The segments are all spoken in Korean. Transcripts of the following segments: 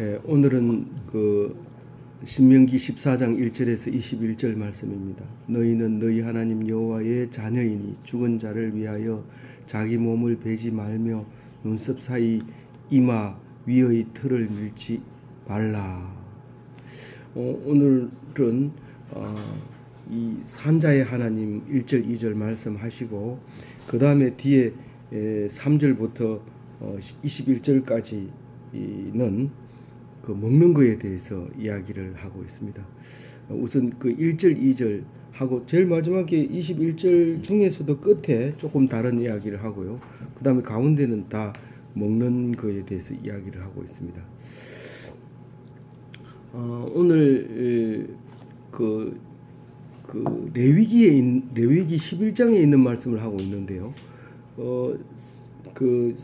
예, 오늘은 그 신명기 14장 1절에서 21절 말씀입니다. 너희는 너희 하나님 여호와의 자녀이니 죽은 자를 위하여 자기 몸을 베지 말며 눈썹 사이 이마 위의 털을 밀지 말라. 어, 오늘은 어, 이 산자의 하나님 1절 2절 말씀하시고 그 다음에 뒤에 에, 3절부터 어, 21절까지는 그 먹는 거에 대해서 이야기를 하고 있습니다. 어, 우선 그 1절 2절 하고 제일 마지막에 21절 중에서도 끝에 조금 다른 이야기를 하고요. 그 다음에 가운데는 다 먹는 거에 대해서 이야기를 하고 있습니다. 어, 오늘 그, 그 레위기에 있, 레위기 11장에 있는 말씀을 하고 있는데요. 어, 그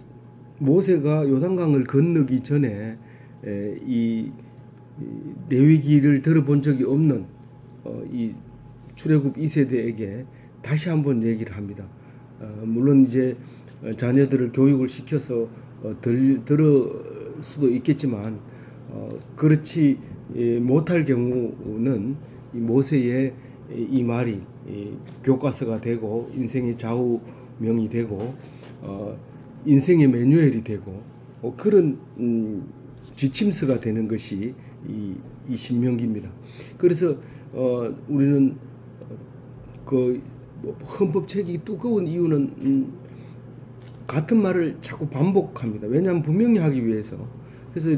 모세가 요단강을 건너기 전에 에, 이, 이 레위기를 들어본 적이 없는 어, 이 출애굽 2세대에게 다시 한번 얘기를 합니다. 어, 물론 이제 자녀들을 교육을 시켜서 어, 들, 들을 수도 있겠지만 어, 그렇지 예, 못할 경우는 이 모세의 이 말이 이 교과서가 되고 인생의 좌우명이 되고 어, 인생의 매뉴얼이 되고 어, 그런 음, 지침서가 되는 것이 이, 이 신명기입니다. 그래서 어, 우리는 그 헌법책이 두꺼운 이유는 음, 같은 말을 자꾸 반복합니다. 왜냐하면 분명히 하기 위해서. 그래서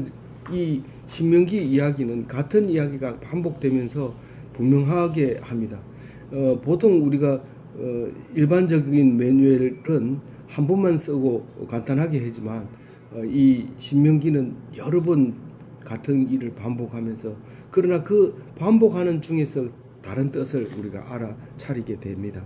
이 신명기 이야기는 같은 이야기가 반복되면서 분명하게 합니다. 어, 보통 우리가 어, 일반적인 매뉴얼은 한 번만 쓰고 간단하게 하지만 어, 이 신명기는 여러 번 같은 일을 반복하면서 그러나 그 반복하는 중에서 다른 뜻을 우리가 알아차리게 됩니다.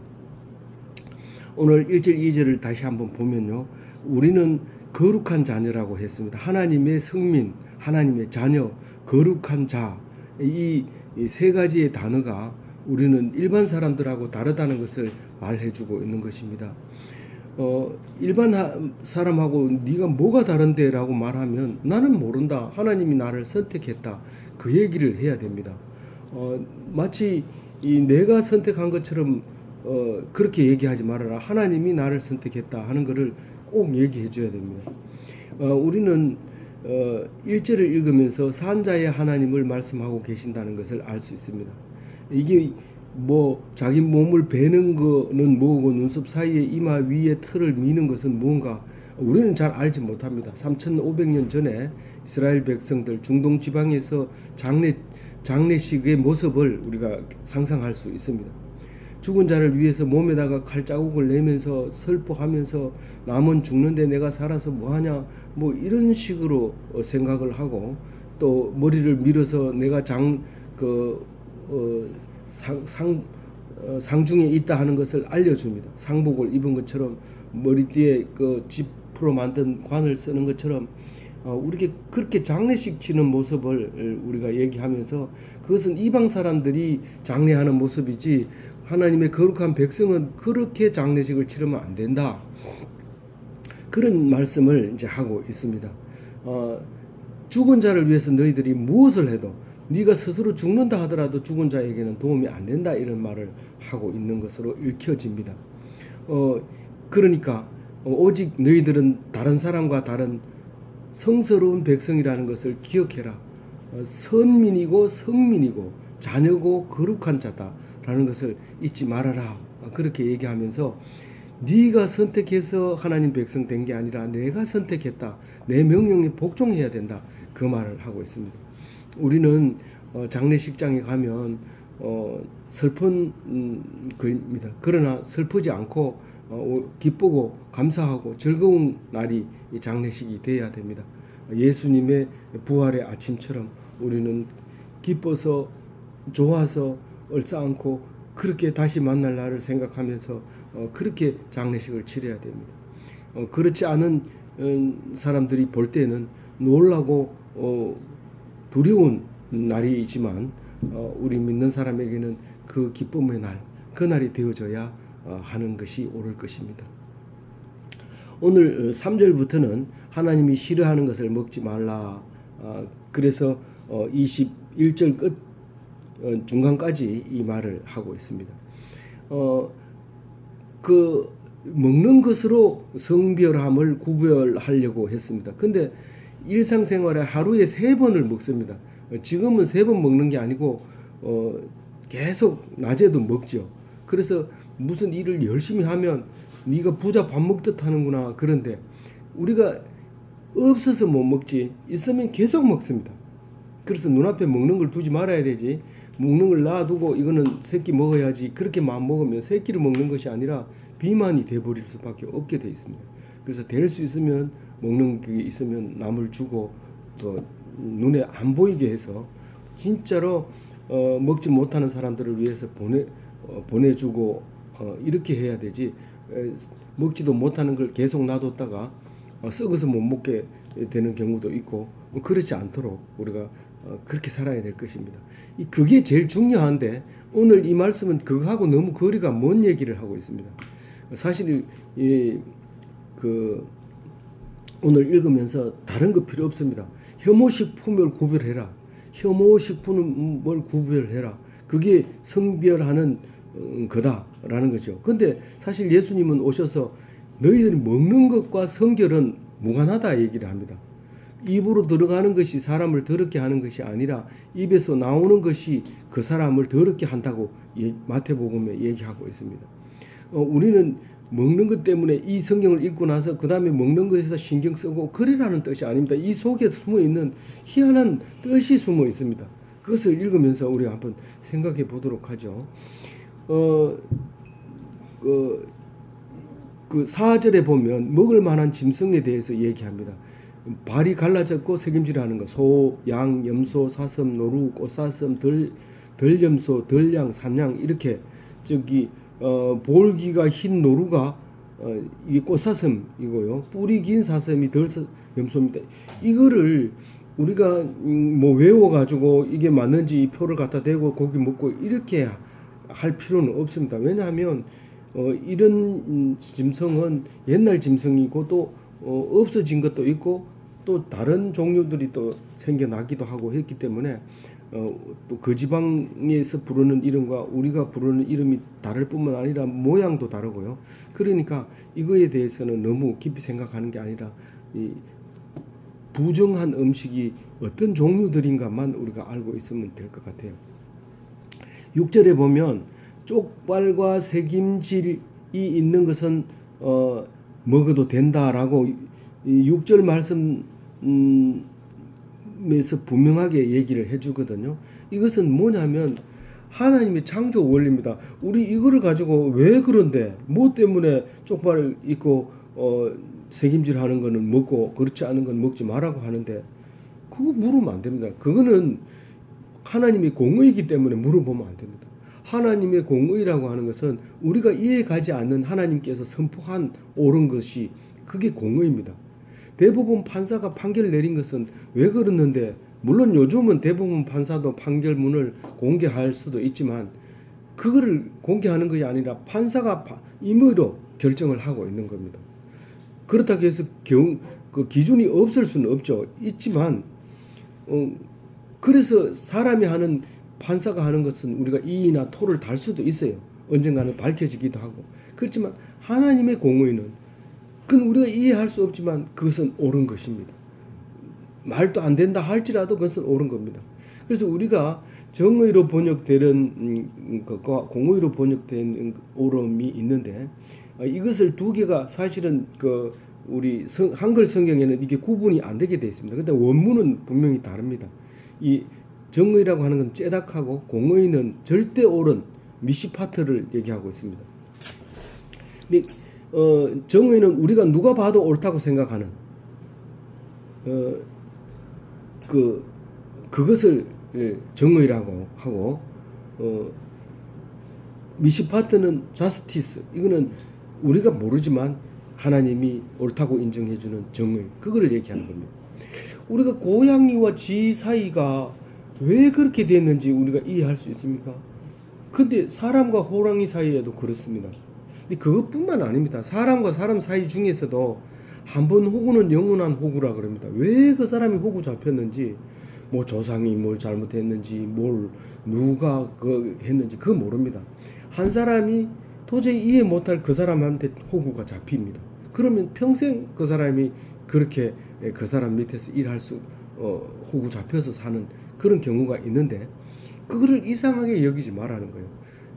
오늘 1절 2절을 다시 한번 보면요. 우리는 거룩한 자녀라고 했습니다. 하나님의 성민, 하나님의 자녀, 거룩한 자. 이 세 가지의 단어가 우리는 일반 사람들하고 다르다는 것을 말해주고 있는 것입니다. 어, 일반 하, 사람하고 네가 뭐가 다른데라고 말하면 나는 모른다. 하나님이 나를 선택했다. 그 얘기를 해야 됩니다. 어, 마치 이 내가 선택한 것처럼 어, 그렇게 얘기하지 말아라. 하나님이 나를 선택했다 하는 것을 꼭 얘기해 줘야 됩니다. 어, 우리는 어, 1절을 읽으면서 산자의 하나님을 말씀하고 계신다는 것을 알 수 있습니다. 이게 뭐 자기 몸을 베는 거는 뭐고 눈썹 사이에 이마 위에 털을 미는 것은 뭔가 우리는 잘 알지 못합니다. 3,500년 전에 이스라엘 백성들 중동 지방에서 장례 장례식의 모습을 우리가 상상할 수 있습니다. 죽은 자를 위해서 몸에다가 칼 자국을 내면서 슬퍼하면서 남은 죽는데 내가 살아서 뭐하냐 뭐 이런 식으로 어, 생각을 하고 또 머리를 밀어서 내가 장그 어, 상, 상, 어, 상중에 있다 하는 것을 알려줍니다. 상복을 입은 것처럼 머리띠에 그 지프로 만든 관을 쓰는 것처럼 어, 우리게 그렇게 장례식 치는 모습을 우리가 얘기하면서 그것은 이방 사람들이 장례하는 모습이지 하나님의 거룩한 백성은 그렇게 장례식을 치르면 안 된다. 그런 말씀을 이제 하고 있습니다. 어, 죽은 자를 위해서 너희들이 무엇을 해도 네가 스스로 죽는다 하더라도 죽은 자에게는 도움이 안 된다 이런 말을 하고 있는 것으로 읽혀집니다. 어, 그러니까 오직 너희들은 다른 사람과 다른 성스러운 백성이라는 것을 기억해라. 어, 선민이고 성민이고 자녀고 거룩한 자다라는 것을 잊지 말아라. 그렇게 얘기하면서 네가 선택해서 하나님 백성 된 게 아니라 내가 선택했다. 내 명령에 복종해야 된다. 그 말을 하고 있습니다. 우리는 어, 장례식장에 가면 어, 슬픈 음, 거입니다. 그러나 슬프지 않고 어, 기쁘고 감사하고 즐거운 날이 이 장례식이 되어야 됩니다. 예수님의 부활의 아침처럼 우리는 기뻐서 좋아서 얼싸안고 그렇게 다시 만날 날을 생각하면서 어, 그렇게 장례식을 치러야 됩니다. 어, 그렇지 않은 음, 사람들이 볼 때는 놀라고 어, 두려운 날이지만 어, 우리 믿는 사람에게는 그 기쁨의 날, 그 날이 되어져야 어, 하는 것이 옳을 것입니다. 오늘 3절부터는 하나님이 싫어하는 것을 먹지 말라 아, 그래서 어, 21절 끝 어, 중간까지 이 말을 하고 있습니다. 어, 그 먹는 것으로 성별함을 구별하려고 했습니다. 근데 일상생활에 하루에 세 번을 먹습니다. 어, 지금은 세 번 먹는 게 아니고 어, 계속 낮에도 먹죠. 그래서 무슨 일을 열심히 하면 네가 부자 밥 먹듯 하는구나 그런데 우리가 없어서 못 먹지 있으면 계속 먹습니다. 그래서 눈앞에 먹는 걸 두지 말아야 되지. 먹는 걸 놔두고 이거는 새끼 먹어야지 그렇게 마음 먹으면 새끼를 먹는 것이 아니라 비만이 돼버릴 수밖에 없게 돼 있습니다. 그래서 될 수 있으면 먹는 게 있으면 남을 주고 또 눈에 안 보이게 해서 진짜로 어, 먹지 못하는 사람들을 위해서 보내 어, 보내주고 어, 이렇게 해야 되지 에, 먹지도 못하는 걸 계속 놔뒀다가 어, 썩어서 못 먹게 되는 경우도 있고 뭐 그렇지 않도록 우리가 어, 그렇게 살아야 될 것입니다. 이 그게 제일 중요한데 오늘 이 말씀은 그거하고 너무 거리가 먼 얘기를 하고 있습니다. 사실 이그 오늘 읽으면서 다른 거 필요 없습니다. 혐오식품을 구별해라. 혐오식품을 구별해라. 그게 성별하는 음, 거다라는 거죠. 근데 사실 예수님은 오셔서 너희들이 먹는 것과 성결은 무관하다 얘기를 합니다. 입으로 들어가는 것이 사람을 더럽게 하는 것이 아니라 입에서 나오는 것이 그 사람을 더럽게 한다고 예- 마태복음에 얘기하고 있습니다. 어, 우리는 먹는 것 때문에 이 성경을 읽고 나서 그 다음에 먹는 것에서 신경 쓰고 그래라는 뜻이 아닙니다. 이 속에 숨어 있는 희한한 뜻이 숨어 있습니다. 그것을 읽으면서 우리 한번 생각해 보도록 하죠. 어, 그, 그 4절에 보면 먹을 만한 짐승에 대해서 얘기합니다. 발이 갈라졌고 색임질하는 거, 소, 양, 염소, 사슴, 노루, 꽃사슴, 덜, 덜염소, 덜양, 산양 이렇게 저기 어, 볼기가 흰 노루가 어, 이게 꽃사슴이고요. 뿌리 긴 사슴이 덜 염소입니다. 이거를 우리가 음, 뭐 외워가지고 이게 맞는지 이 표를 갖다 대고 고기 먹고 이렇게 할 필요는 없습니다. 왜냐하면 어, 이런 음, 짐승은 옛날 짐승이고 또 어, 없어진 것도 있고 또 다른 종류들이 또 생겨나기도 하고 했기 때문에 어, 또 그 지방에서 부르는 이름과 우리가 부르는 이름이 다를 뿐만 아니라 모양도 다르고요. 그러니까 이거에 대해서는 너무 깊이 생각하는 게 아니라 이 부정한 음식이 어떤 종류들인가만 우리가 알고 있으면 될 것 같아요. 6절에 보면 쪽발과 색임질이 있는 것은 어, 먹어도 된다라고 이 6절 말씀 에서 분명하게 얘기를 해주거든요. 이것은 뭐냐면 하나님의 창조 원리입니다. 우리 이거를 가지고 왜 그런데 뭐 때문에 쪽발 있고 어, 색임질 하는 거는 먹고 그렇지 않은 건 먹지 말라고 하는데 그거 물으면 안 됩니다. 그거는 하나님의 공의이기 때문에 물어보면 안 됩니다. 하나님의 공의라고 하는 것은 우리가 이해가지 않는 하나님께서 선포한 옳은 것이 그게 공의입니다. 대부분 판사가 판결 내린 것은 왜 그렇는데 물론 요즘은 대부분 판사도 판결문을 공개할 수도 있지만 그거를 공개하는 것이 아니라 판사가 파- 임의로 결정을 하고 있는 겁니다. 그렇다고 해서 경, 그 기준이 없을 수는 없죠. 있지만 어, 그래서 사람이 하는 판사가 하는 것은 우리가 이의나 토를 달 수도 있어요. 언젠가는 밝혀지기도 하고. 그렇지만 하나님의 공의는 그건 우리가 이해할 수 없지만 그것은 옳은 것입니다. 말도 안 된다 할지라도 그것은 옳은 겁니다. 그래서 우리가 정의로 번역되는 음, 것과 공의로 번역된 옳음이 있는데 어, 이것을 두 개가 사실은 그 우리 성, 한글 성경에는 이게 구분이 안 되게 되어 있습니다. 근데 원문은 분명히 다릅니다. 이 정의라고 하는 건 째닥하고 공의는 절대 옳은 미시파트를 얘기하고 있습니다. 미- 어, 정의는 우리가 누가 봐도 옳다고 생각하는 어, 그 그것을 예, 정의라고 하고 어, 미시파트는 자스티스 이거는 우리가 모르지만 하나님이 옳다고 인정해주는 정의 그거를 얘기하는 겁니다. 우리가 고양이와 쥐 사이가 왜 그렇게 됐는지 우리가 이해할 수 있습니까? 근데 사람과 호랑이 사이에도 그렇습니다. 근데 그것뿐만 아닙니다. 사람과 사람 사이 중에서도 한 번 호구는 영원한 호구라 그럽니다. 왜 그 사람이 호구 잡혔는지 뭐 조상이 뭘 잘못했는지 뭘 누가 그 했는지 그거 모릅니다. 한 사람이 도저히 이해 못할 그 사람한테 호구가 잡힙니다. 그러면 평생 그 사람이 그렇게 그 사람 밑에서 일할 수 어, 호구 잡혀서 사는 그런 경우가 있는데 그거를 이상하게 여기지 말라는 거예요.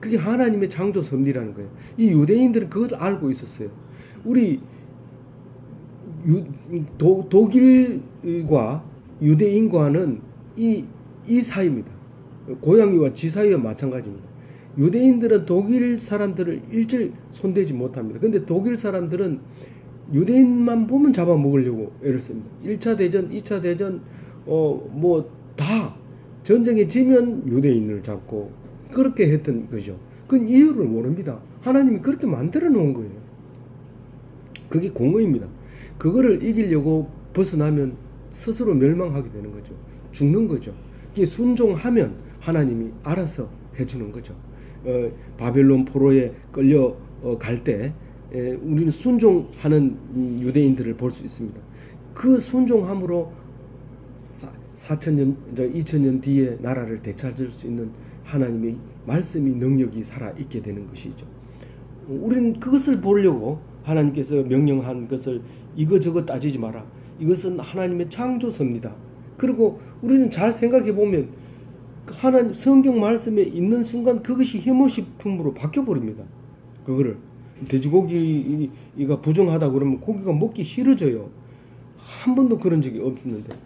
그게 하나님의 창조 섭리라는 거예요. 이 유대인들은 그걸 알고 있었어요. 우리 유, 도, 독일과 유대인과는 이, 이 사이입니다. 고양이와 쥐 사이와 마찬가지입니다. 유대인들은 독일 사람들을 일절 손대지 못합니다. 근데 독일 사람들은 유대인만 보면 잡아먹으려고 애를 씁니다. 1차 대전, 2차 대전, 어, 뭐, 다 전쟁에 지면 유대인을 잡고 그렇게 했던 거죠. 그건 이유를 모릅니다. 하나님이 그렇게 만들어 놓은 거예요. 그게 공의입니다. 그거를 이기려고 벗어나면 스스로 멸망하게 되는 거죠. 죽는 거죠. 이게 순종하면 하나님이 알아서 해주는 거죠. 어, 바벨론 포로에 끌려 어, 갈때 우리는 순종하는 음, 유대인들을 볼 수 있습니다. 그 순종함으로 4천년, 2천년 뒤에 나라를 되찾을 수 있는 하나님의 말씀이 능력이 살아 있게 되는 것이죠. 우리는 그것을 보려고 하나님께서 명령한 것을 이거저거 따지지 마라. 이것은 하나님의 창조서입니다. 그리고 우리는 잘 생각해 보면 하나님 성경 말씀에 있는 순간 그것이 혐오식품으로 바뀌어 버립니다. 그거를 돼지고기가 부정하다 그러면 고기가 먹기 싫어져요. 한 번도 그런 적이 없는데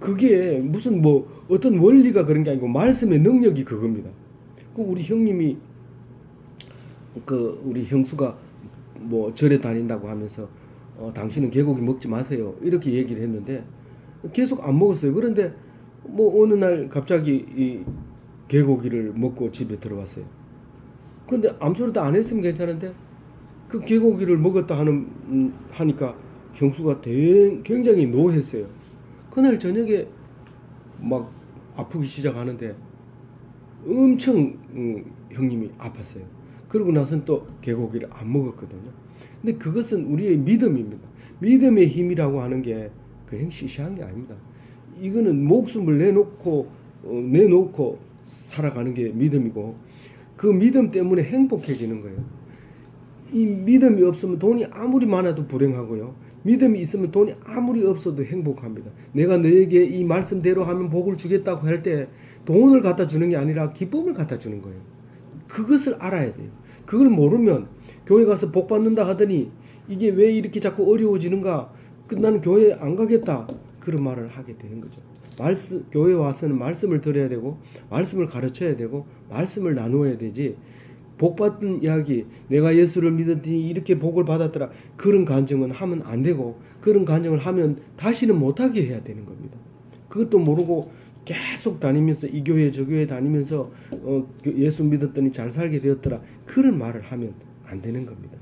그게 무슨 뭐 어떤 원리가 그런 게 아니고 말씀의 능력이 그겁니다. 그 우리 형님이 그 우리 형수가 뭐 절에 다닌다고 하면서 어, 당신은 개고기 먹지 마세요 이렇게 얘기를 했는데 계속 안 먹었어요. 그런데 뭐 어느 날 갑자기 이 개고기를 먹고 집에 들어왔어요. 근데 암소리도 안 했으면 괜찮은데 그 개고기를 먹었다 하는 음, 하니까 형수가 대, 굉장히 노했어요. 그날 저녁에 막 아프기 시작하는데 엄청 음, 형님이 아팠어요. 그러고 나서는 또 개고기를 안 먹었거든요. 근데 그것은 우리의 믿음입니다. 믿음의 힘이라고 하는 게 그냥 시시한 게 아닙니다. 이거는 목숨을 내놓고 어, 내놓고 살아가는 게 믿음이고 그 믿음 때문에 행복해지는 거예요. 이 믿음이 없으면 돈이 아무리 많아도 불행하고요. 믿음이 있으면 돈이 아무리 없어도 행복합니다. 내가 너에게 이 말씀대로 하면 복을 주겠다고 할 때 돈을 갖다 주는 게 아니라 기쁨을 갖다 주는 거예요. 그것을 알아야 돼요. 그걸 모르면 교회 가서 복 받는다 하더니 이게 왜 이렇게 자꾸 어려워지는가? 그 나는 교회 안 가겠다. 그런 말을 하게 되는 거죠. 말씀 교회 와서는 말씀을 들어야 되고 말씀을 가르쳐야 되고 말씀을 나누어야 되지. 복 받은 이야기, 내가 예수를 믿었더니 이렇게 복을 받았더라. 그런 간증은 하면 안 되고 그런 간증을 하면 다시는 못하게 해야 되는 겁니다. 그것도 모르고 계속 다니면서 이 교회 저 교회 다니면서 어, 예수 믿었더니 잘 살게 되었더라. 그런 말을 하면 안 되는 겁니다.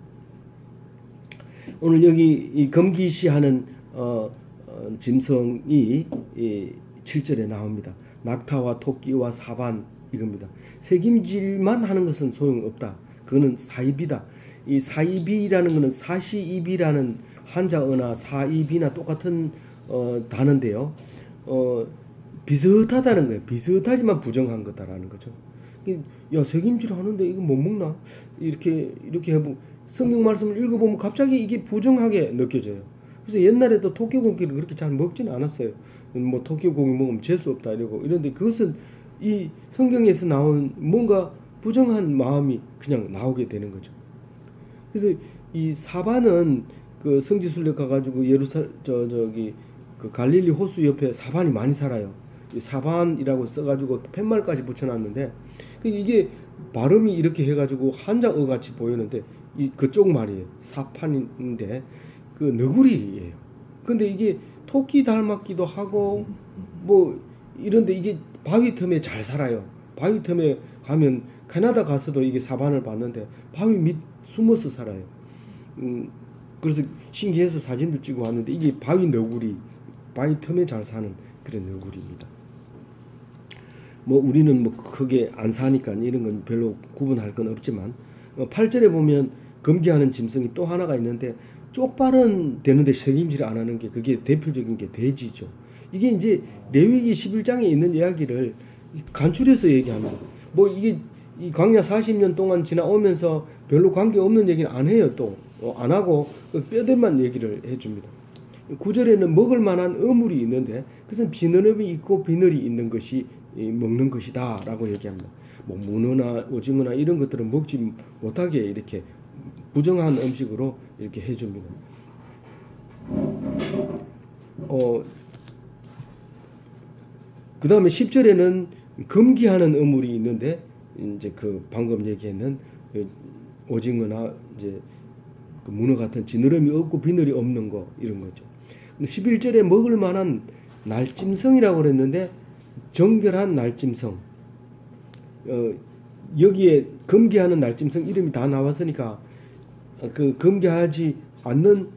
오늘 여기 이 검기시하는 어, 어, 짐승이 이 7절에 나옵니다. 낙타와 토끼와 사반 이겁니다. 책임질만 하는 것은 소용없다. 그거는 사이비다. 이 사이비라는 것은 사시이비라는 한자어나 사이비나 똑같은 어, 단어인데요. 어, 비슷하다는 거예요. 비슷하지만 부정한 거다라는 거죠. 야 책임질 하는데 이거 못 먹나? 이렇게 이렇게 해보 성경 말씀을 읽어보면 갑자기 이게 부정하게 느껴져요. 그래서 옛날에도 토끼고기를 그렇게 잘 먹지는 않았어요. 뭐 토끼고기 먹으면 재수 없다 이러고 이런데 그것은 이 성경에서 나온 뭔가 부정한 마음이 그냥 나오게 되는 거죠. 그래서 이 사반은 그 성지순례 가가지고 예루살 저 저기 그 갈릴리 호수 옆에 사반이 많이 살아요. 이 사반이라고 써가지고 팻말까지 붙여놨는데 그 이게 발음이 이렇게 해가지고 한자어 같이 보이는데 이 그쪽 말이에요. 사판인데 그 너구리예요. 근데 이게 토끼 닮았기도 하고 뭐 이런데 이게 바위 틈에 잘 살아요. 바위 틈에 가면 캐나다 가서도 이게 사반을 봤는데 바위 밑 숨어서 살아요. 음, 그래서 신기해서 사진도 찍어 왔는데 이게 바위 너구리, 바위 틈에 잘 사는 그런 너구리입니다. 뭐 우리는 뭐 크게 안 사니까 이런 건 별로 구분할 건 없지만 어, 8절에 보면 금기하는 짐승이 또 하나가 있는데 쪽발은 되는데 책임질 안 하는 게 그게 대표적인 게 돼지죠. 이게 이제 레위기 11장에 있는 이야기를 간추려서 얘기합니다. 뭐 이게 이 광야 40년 동안 지나오면서 별로 관계 없는 얘기는 안 해요 또. 어, 안 하고 그 뼈대만 얘기를 해줍니다. 구절에는 먹을 만한 어물이 있는데 그것은 비너름이 있고 비늘이 있는 것이 이 먹는 것이다 라고 얘기합니다. 뭐 문어나 오징어나 이런 것들은 먹지 못하게 이렇게 부정한 음식으로 이렇게 해줍니다. 어, 그 다음에 10절에는 금기하는 어물이 있는데 이제 그 방금 얘기했는 그 오징어나 이제 그 문어 같은 지느러미 없고 비늘이 없는 거 이런 거죠. 근데 11절에 먹을 만한 날짐승이라고 그랬는데 정결한 날짐승. 어, 여기에 금기하는 날짐승 이름이 다 나왔으니까 그 금기하지 않는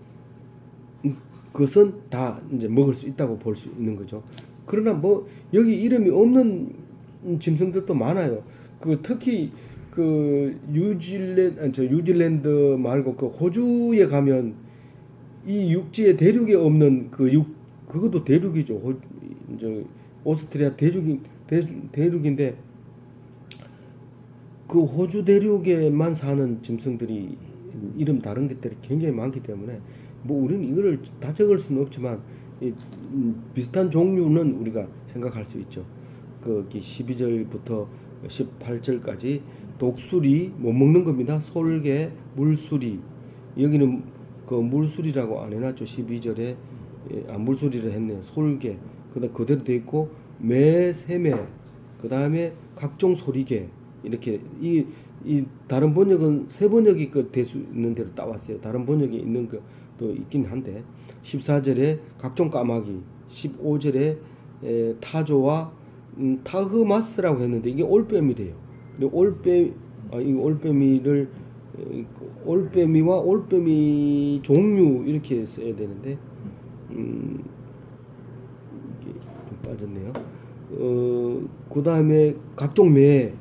것은 다 이제 먹을 수 있다고 볼 수 있는 거죠. 그러나 뭐 여기 이름이 없는 짐승들도 많아요. 그 특히 그 뉴질랜드 아니, 저 뉴질랜드 말고 그 호주에 가면 이 육지에 대륙에 없는 그 육 그것도 대륙이죠. 호, 저 오스트리아 대륙이 대, 대륙인데 그 호주 대륙에만 사는 짐승들이 이름 다른 것들이 굉장히 많기 때문에 뭐 우리는 이거를 다 적을 수는 없지만 이, 음, 비슷한 종류는 우리가 생각할 수 있죠. 그 12절부터 18절까지 독수리 못 먹는 겁니다. 솔개, 물수리 여기는 그 물수리라고 안 해놨죠. 12절에 예, 아, 물수리를 했네요. 솔개 그다음 그대로 돼 있고 매, 새매 그 다음에 각종 소리개 이렇게 이, 이 다른 번역은 세 번역이 그 될 수 있는 대로 따왔어요. 다른 번역이 있는 것 도 있긴 한데 14절에 각종 까마귀 15절에 에, 타조와 음, 타흐마스라고 했는데 이게 올빼미래요. 그리고 올빼 아, 이 올빼미를 에, 올빼미와 올빼미 종류 이렇게 써야 되는데 음, 이게 좀 빠졌네요. 어, 그 다음에 각종 매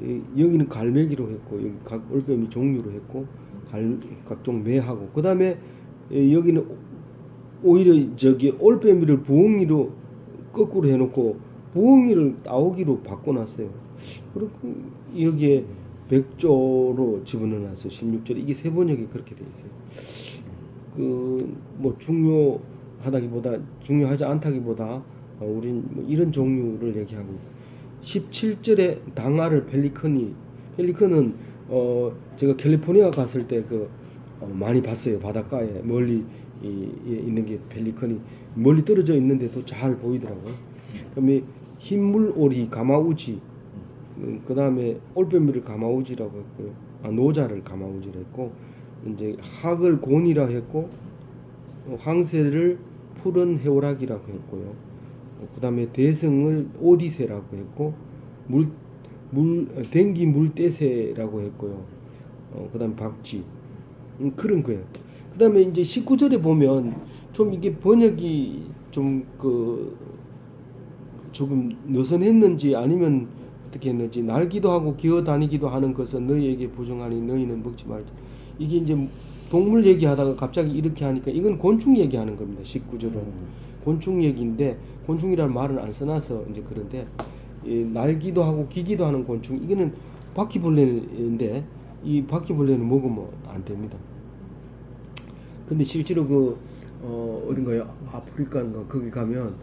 이, 여기는 갈매기로 했고 여기 각 올빼미 종류로 했고 갈, 각종 매하고 그 다음에 여기는 오히려 저기 올빼미를 부엉이로 거꾸로 해놓고 부엉이를 따오기로 바꿔놨어요. 그리고 여기에 백조로 집어넣어놨어요. 16절에 이게 세 번역이 그렇게 돼 있어요. 그 뭐 중요하다기보다 중요하지 않다기보다 어, 우린 뭐 이런 종류를 얘기하고 17절에 당아를 펠리컨이 펠리컨은 어 제가 캘리포니아 갔을 때그 어, 많이 봤어요 바닷가에 멀리 이, 이 있는 게 펠리컨이 멀리 떨어져 있는데도 잘 보이더라고요. 그다음에 흰물 오리 가마우지 음, 그다음에 올빼미를 가마우지라고 했고요. 아, 노자를 가마우지라 했고 이제 학을 곤이라 했고 어, 황새를 푸른 해오락이라고 했고요. 어, 그다음에 대승을 오디세라고 했고 물, 물 어, 댕기 물대새라고 했고요. 어, 그다음 박쥐 음, 그런 거예요. 그다음에 이제 19절에 보면 좀 이게 번역이 좀 그 조금 느슨했는지 아니면 어떻게 했는지 날기도 하고 기어 다니기도 하는 것은 너희에게 부정하니 너희는 먹지 말지. 이게 이제 동물 얘기하다가 갑자기 이렇게 하니까 이건 곤충 얘기하는 겁니다. 19절은 곤충 얘기인데 곤충이라는 말은 안 써놔서 이제 그런데 이 날기도 하고 기기도 하는 곤충 이거는 바퀴벌레인데 이 바퀴벌레는 먹으면 안 됩니다. 근데 실제로 그 어, 어딘가요? 아프리카인가 거기 가면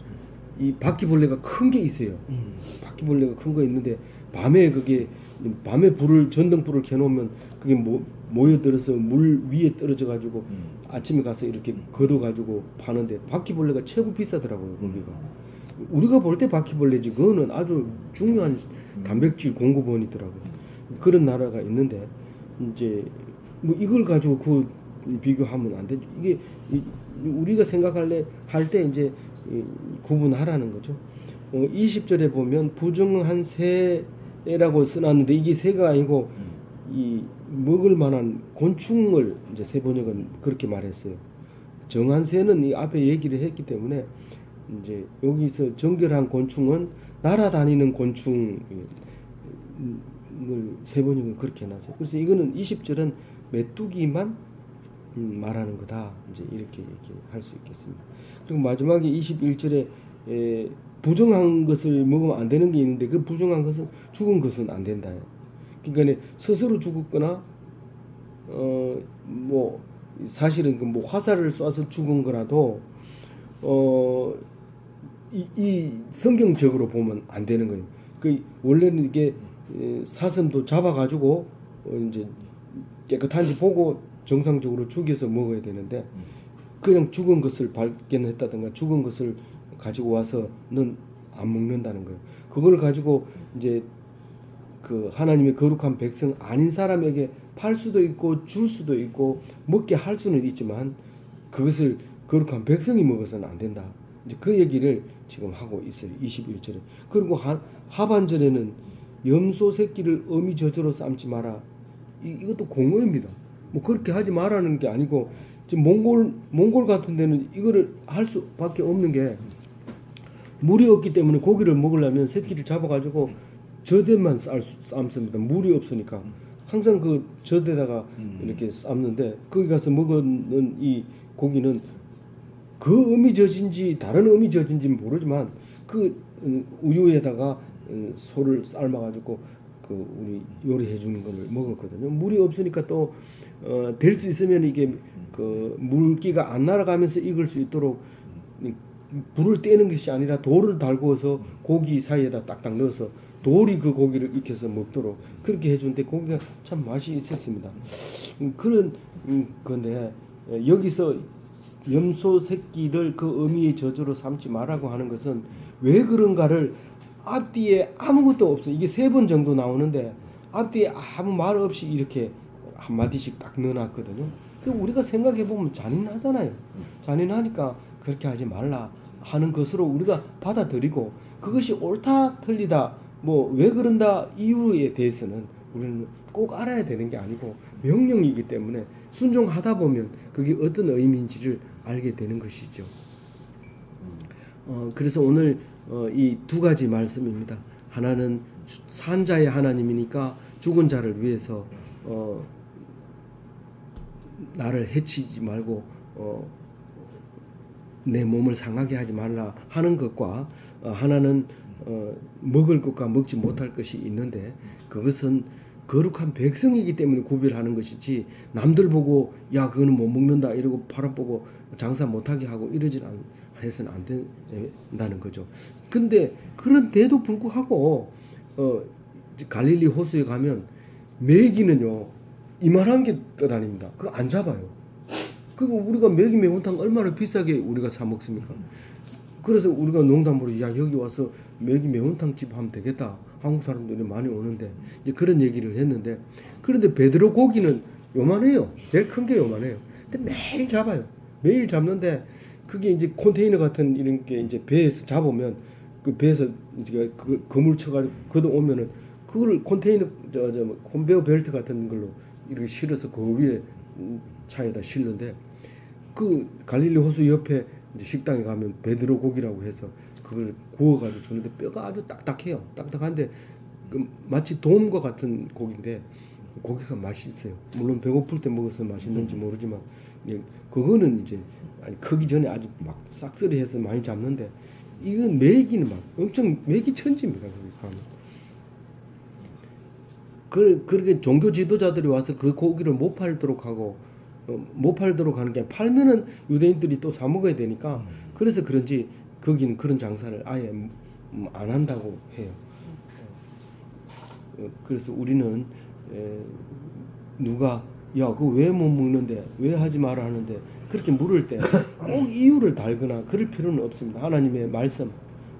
이 바퀴벌레가 큰 게 있어요. 바퀴벌레가 큰 거 있는데 밤에 그게 밤에 불을 전등불을 켜놓으면 그게 모, 모여들어서 물 위에 떨어져 가지고 아침에 가서 이렇게 걷어 가지고 파는데 바퀴벌레가 최고 비싸더라고요 거기가. 우리가 볼 때 바퀴벌레지 그거는 아주 중요한 단백질 공급원이더라고요. 그런 나라가 있는데 이제 뭐 이걸 가지고 그 비교하면 안 되죠. 이게 이- 우리가 생각할래 할 때 이제 이 구분하라는 거죠. 어, 20절에 보면 부정한 새라고 써놨는데 이게 새가 아니고 이 먹을 만한 곤충을 이제 새 번역은 그렇게 말했어요. 정한 새는 이 앞에 얘기를 했기 때문에 이제 여기서 정결한 곤충은 날아다니는 곤충을 새 번역은 그렇게 해놨어요. 그래서 이거는 20절은 메뚜기만 음, 말하는 거다. 이제 이렇게 얘기할 수 있겠습니다. 그리고 마지막에 21절에 에, 부정한 것을 먹으면 안 되는 게 있는데 그 부정한 것은 죽은 것은 안 된다. 그러니까 스스로 죽었거나 어 뭐 사실은 그 뭐 화살을 쏴서 죽은 거라도 어 이, 이 성경적으로 보면 안 되는 거예요. 그 원래는 이게 에, 사슴도 잡아가지고 어 이제 깨끗한지 보고 정상적으로 죽여서 먹어야 되는데 그냥 죽은 것을 발견했다든가 죽은 것을 가지고 와서는 안 먹는다는 거예요. 그걸 가지고 이제 그 하나님의 거룩한 백성 아닌 사람에게 팔 수도 있고 줄 수도 있고 먹게 할 수는 있지만 그것을 거룩한 백성이 먹어서는 안 된다. 이제 그 얘기를 지금 하고 있어요. 21절에. 그리고 하, 하반절에는 염소 새끼를 어미 젖으로 삶지 마라. 이, 이것도 공어입니다. 뭐 그렇게 하지 말라는 게 아니고 지금 몽골 몽골 같은 데는 이거를 할 수밖에 없는 게 물이 없기 때문에 고기를 먹으려면 새끼를 잡아가지고 저대만 쌀 수- 삶습니다. 물이 없으니까 항상 그 저대다가 이렇게 삶는데 거기 가서 먹는 이 고기는 그 음이 젖인지 다른 음이 젖인지는 모르지만 그 음, 우유에다가 음, 소를 삶아가지고 그 우리 요리해 주는 걸 먹었거든요. 물이 없으니까 또 어, 될 수 있으면 이게 그 물기가 안 날아가면서 익을 수 있도록 이 불을 떼는 것이 아니라 돌을 달구어서 고기 사이에다 딱딱 넣어서 돌이 그 고기를 익혀서 먹도록 그렇게 해주는데 고기가 참 맛이 있었습니다. 음, 그런 음, 건데 에, 여기서 염소 새끼를 그 어미의 저주로 삼지 말라고 하는 것은 왜 그런가를 앞뒤에 아무것도 없어. 이게 세 번 정도 나오는데 앞뒤에 아무 말 없이 이렇게 한 마디씩 딱 넣어놨거든요. 그 우리가 생각해 보면 잔인하잖아요. 잔인하니까 그렇게 하지 말라 하는 것으로 우리가 받아들이고 그것이 옳다 틀리다 뭐 왜 그런다 이유에 대해서는 우리는 꼭 알아야 되는 게 아니고 명령이기 때문에 순종하다 보면 그게 어떤 의미인지를 알게 되는 것이죠. 어, 그래서 오늘 어, 이 두 가지 말씀입니다. 하나는 주- 산자의 하나님이니까 죽은 자를 위해서 어, 나를 해치지 말고 어, 내 몸을 상하게 하지 말라 하는 것과 어, 하나는 어, 먹을 것과 먹지 못할 것이 있는데 그것은 거룩한 백성이기 때문에 구별하는 것이지 남들 보고 야 그거는 못 먹는다 이러고 팔아보고 장사 못하게 하고 이러진 않, 해서는 안 된다는 거죠. 근데 그런데도 불구하고 어, 갈릴리 호수에 가면 메기는요 이만한 게 떠다닙니다. 그거 안 잡아요. 그거 우리가 메기 매운탕 얼마나 비싸게 우리가 사 먹습니까? 그래서 우리가 농담으로 야 여기 와서 메기 매운탕 집 하면 되겠다. 한국 사람들이 많이 오는데 이제 그런 얘기를 했는데 그런데 베드로 고기는 요만해요. 제일 큰 게 요만해요. 근데 매일 잡아요. 매일 잡는데 그게 이제 컨테이너 같은 이런 게 이제 배에서 잡으면 그 배에서 이제 그 그물 쳐가지고 걷어 오면은 그걸 컨테이너 저저 뭐 컨베어 벨트 같은 걸로 이렇게 실어서 그 위에 음, 차에다 실는데 그 갈릴리 호수 옆에 이제 식당에 가면 베드로 고기라고 해서 그걸 구워가지고 주는데 뼈가 아주 딱딱해요. 딱딱한데 그 마치 돔과 같은 고기인데 고기가 맛이 있어요. 물론 배고플 때 먹어서 맛있는지 모르지만 예, 그거는 이제 아니 크기 전에 아주 막 싹쓸이해서 많이 잡는데 이건 매기는 막 엄청 매기 천지입니다. 거기 가면. 그 그렇게 종교 지도자들이 와서 그 고기를 못 팔도록 하고 어, 못 팔도록 하는 게 팔면은 유대인들이 또 사 먹어야 되니까 그래서 그런지 거기는 그런 장사를 아예 음, 안 한다고 해요. 어, 그래서 우리는 에, 누가 야 그거 왜 못 먹는데 왜 하지 마라 하는데 그렇게 물을 때 꼭 이유를 달거나 그럴 필요는 없습니다. 하나님의 말씀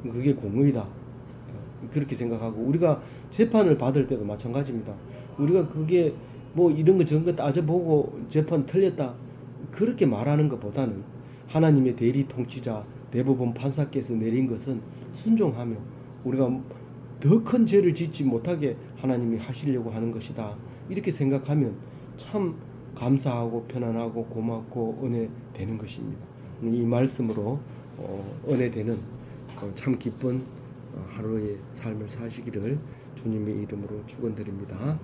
그게 공의다. 어, 그렇게 생각하고 우리가 재판을 받을 때도 마찬가지입니다. 우리가 그게 뭐 이런 거 저런 거 따져보고 재판 틀렸다 그렇게 말하는 것보다는 하나님의 대리 통치자 대법원 판사께서 내린 것은 순종하며 우리가 더 큰 죄를 짓지 못하게 하나님이 하시려고 하는 것이다 이렇게 생각하면 참 감사하고 편안하고 고맙고 은혜 되는 것입니다. 이 말씀으로 어, 은혜 되는 어, 참 기쁜 어, 하루의 삶을 사시기를 주님의 이름으로 축원드립니다.